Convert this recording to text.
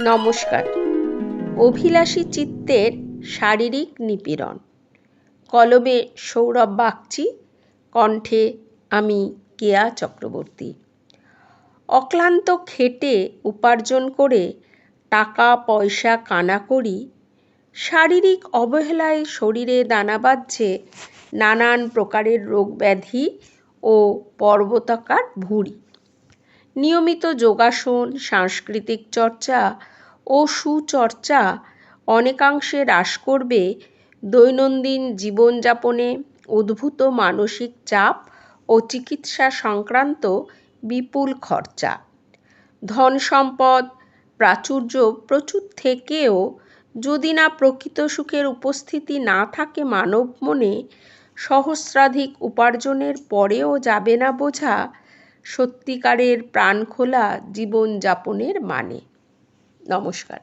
নমস্কার। অভিলাষী চিত্তের শারীরিক নিপীড়ন। কলমে সৌরভ বাগচি, কণ্ঠে আমি কেয়া চক্রবর্তী। অক্লান্ত খেটে উপার্জন করে টাকা, পয়সা কানা করি, শারীরিক অবহেলায় শরীরে দানা বাঁধছে নানান প্রকারের রোগ ব্যাধি ও পর্বতাকার ভুঁড়ি। নিয়মিত যোগাসন, সাংস্কৃতিক চর্চা ও সুচর্চা অনেকাংশে হ্রাস করবে দৈনন্দিন জীবনযাপনে উদ্ভূত মানসিক চাপ ও চিকিৎসা সংক্রান্ত বিপুল খরচা। ধন সম্পদ, প্রাচুর্য প্রচুর থেকেও যদি না প্রকৃত সুখের উপস্থিতি না থাকে মানব মনে, সহস্রাধিক উপার্জনের পরেও যাবে না বোঝা সত্যিকারের প্রাণখোলা জীবনযাপনের মানে। নমস্কার।